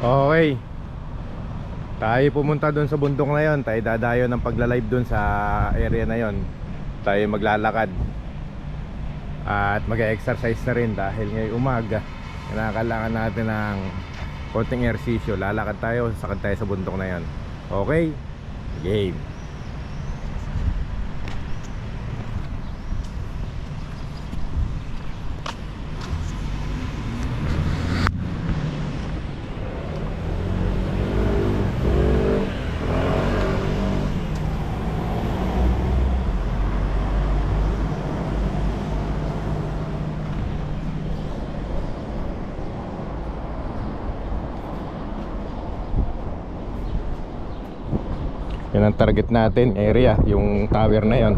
Okay. Tayo pumunta doon sa bundok na yon. Tayo dadayo ng pagla-live doon sa area na yon. Tayo maglalakad. At mag-exercise na rin dahil ngayong umaga kinakailangan natin ng konting ersisyo. Lalakad tayo, sakad tayo sa bundok na yon. Okay? Game. Yan ang target natin area, yung tower na yon.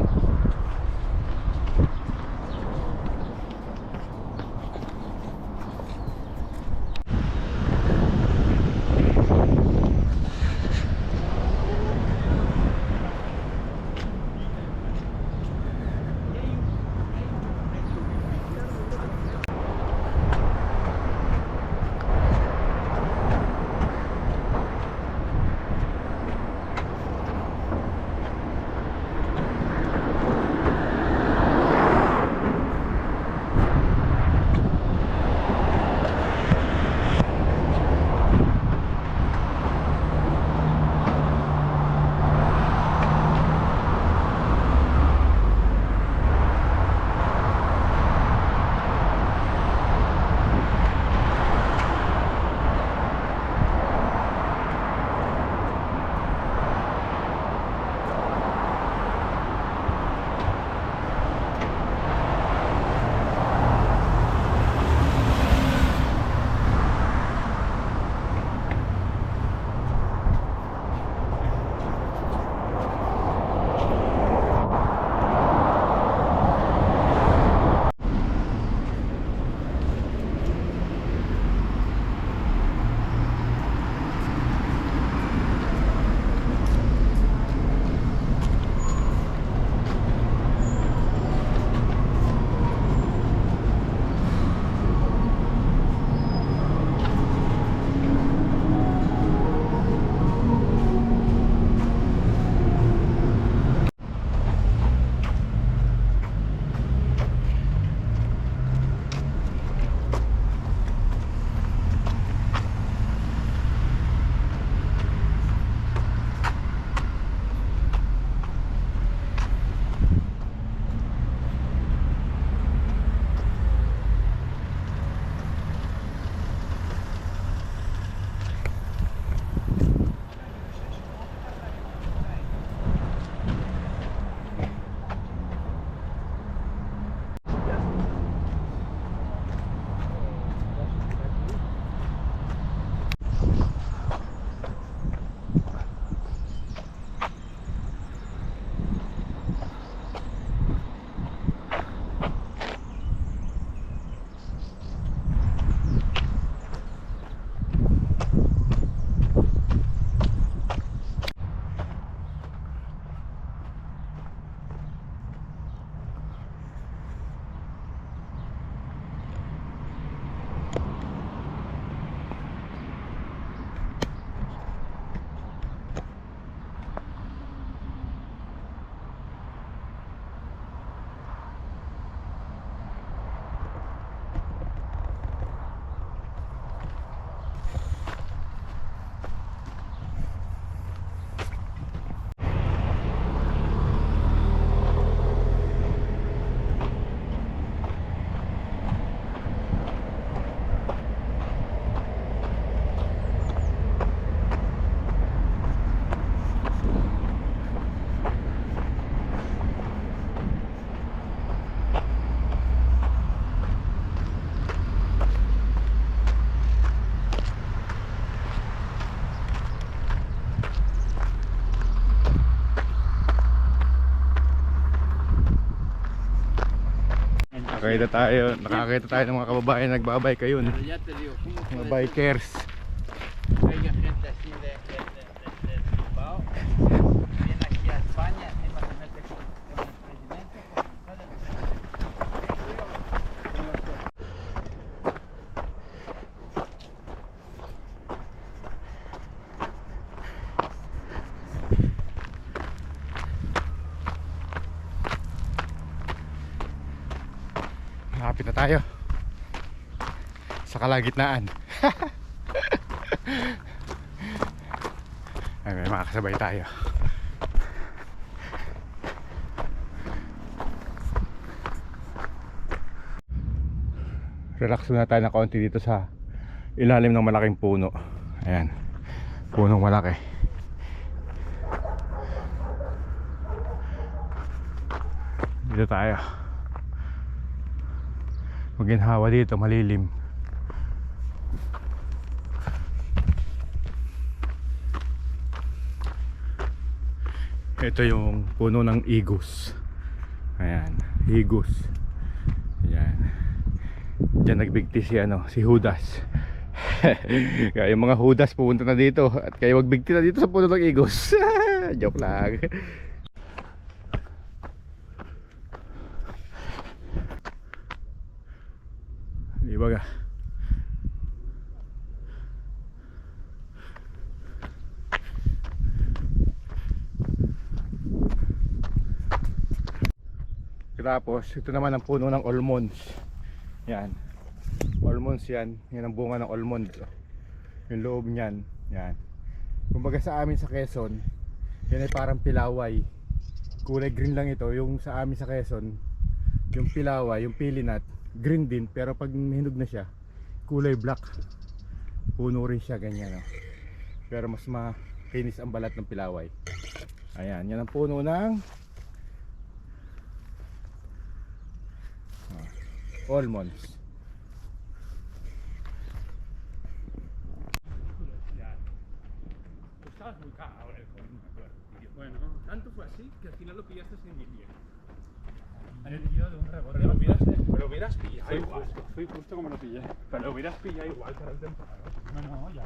Nakakita tayo, nakakita tayo ng mga kababayan nagbabay kayo. Pero ya te digo, ¿cómo Mga bikers. Malapit na tayo. Sa kalagitnaan. Ay, may makakasabay tayo. Relax muna tayo na konti dito sa ilalim ng malaking puno. Ayan. Punong malaki. Dito tayo. Maginhawa dito, malilim. Ito yung puno ng igus. Ayan, igus. Ayan. Diyan nagbigti si ano, si Judas. Kaya yung mga Judas pupunta na dito at kayo magbigti na dito sa puno ng igus. Joke lang. Di ba ka? Tapos, ito naman ang puno ng almonds. Yan. Almonds yan. Yan ang bunga ng almond. Yung loob niyan. Yan. Kumbaga sa amin sa Quezon, yan ay parang pilaway. Kulay green lang ito. Yung sa amin sa Quezon, yung pilaway, yung pili nut, green din. Pero pag hinog na siya, kulay black. Puno rin siya ganyan. Oh. Pero mas makinis ang balat ng pilaway. Ayan, yan ang puno ng almonds. Estabas muy cagado en el coño, me acuerdo. Bueno, tanto fue así que al final lo pillaste sin mi pie. En el guion de un rebote. Pero lo hubieras, pero hubieras pillado Fui igual. justo, fui justo como lo pillé. Pero lo hubieras pillado igual para el temporada. No, no, ya.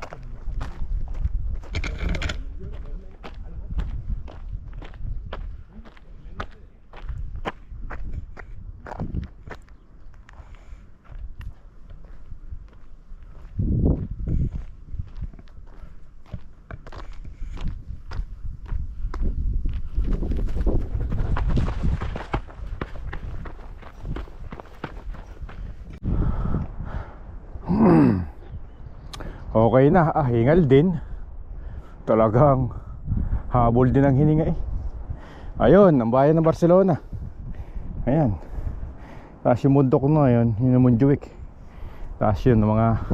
Okay na, ah, hingal din. Talagang habol din ang hininga eh. Ayun, ang bayan ng Barcelona. Ayan. Tapos yung mundok na yun, yun yung Montjuic. Tapos yun, mga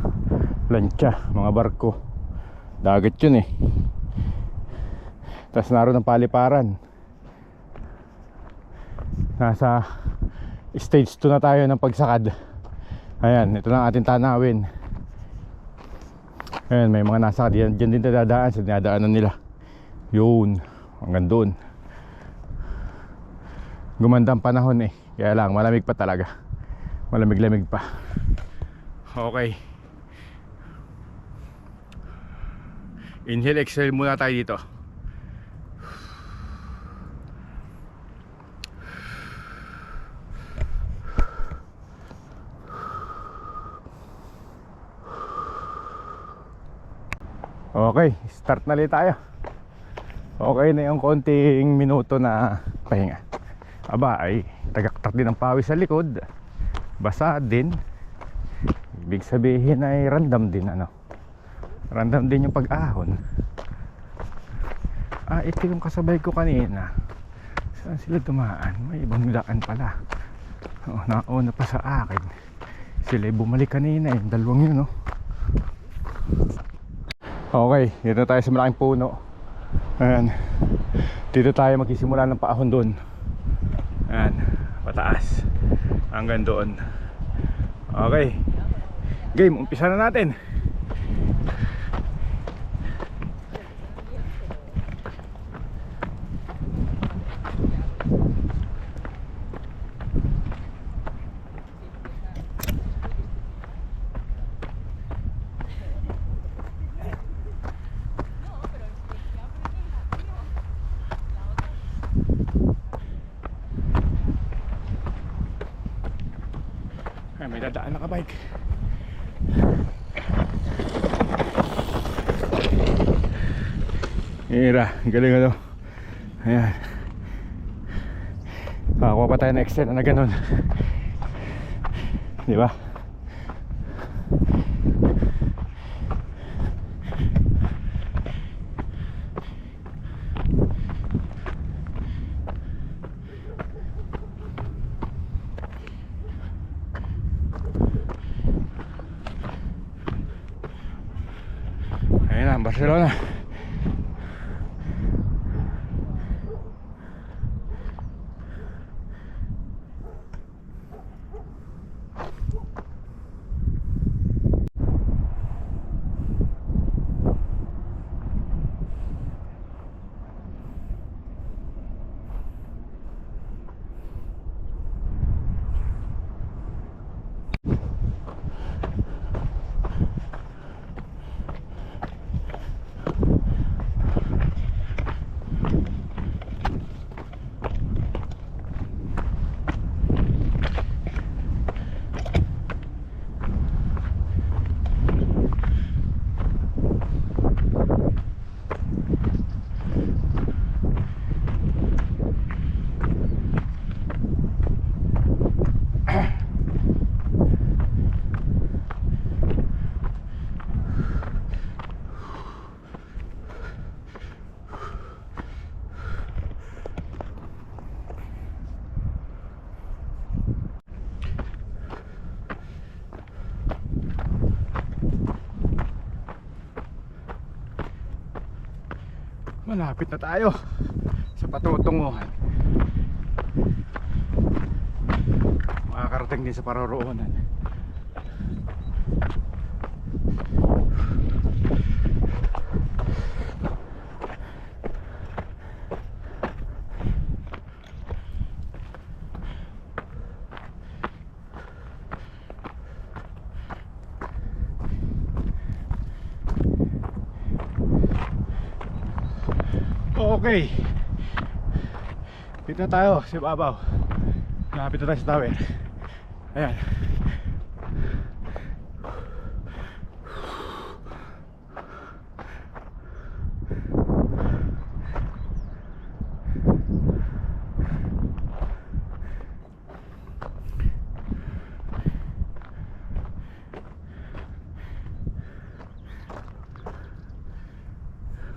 lancha, mga barko. Dagat yun eh. Tapos naroon ang paliparan. Nasa stage 2 na tayo ng pagsakad. Ayan, ito na ang ating tanawin. Ayan, may mga nasa diyan, diyan din dadaan sa dinadaanan nila. Yun, hanggang doon. Gumanda ang panahon eh. Kaya lang, malamig pa talaga. Malamig-lamig pa. Okay. Inhale, exhale muna tayo dito. Okay, start na ulit tayo. Okay na yung konting minuto na pahinga. Aba ay tagaktak din ang pawis sa likod. Basa din. Ibig sabihin ay random din ano. Random din yung pag-ahon. Ah, ito yung kasabay ko kanina. Saan sila dumaan? May ibang daan pala. Oh, nauna pa sa akin. Sila bumalik kanina yung dalawang yun, no? Okay, dito tayo sa malaking puno. Ayan. Dito tayo magsisimula ng paahon doon. Ayan, pataas. Hanggang doon. Okay. Game, umpisa na natin. Dadaan na ka-bike. Ira, galing ano. Ayan. Nakakuha pa tayo na extend na ganun. Di ba? Ayun na, Barcelona. Malapit na tayo sa patutunguhan. Makakarating din sa paroroonan. Okay. Dito tayo sa Babaw. Malapit na tayo sa tower. Ayan.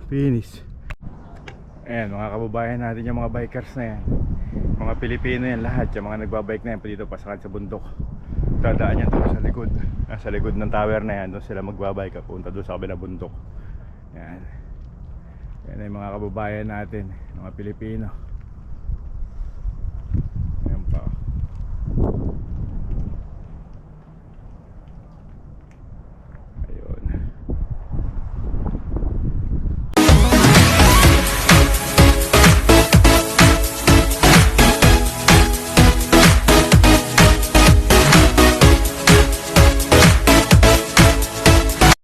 Finish. Ayan, mga kababayan natin yung mga bikers na yan. Mga Pilipino yan lahat, yung mga nagbabike na yan pa dito pasakad sa bundok. Dadaan yan doon sa likod. Ah, sa likod ng tower na yan, doon sila magbabike punta doon sa kabilang bundok. Yan. Yan ay mga kababayan natin, mga Pilipino.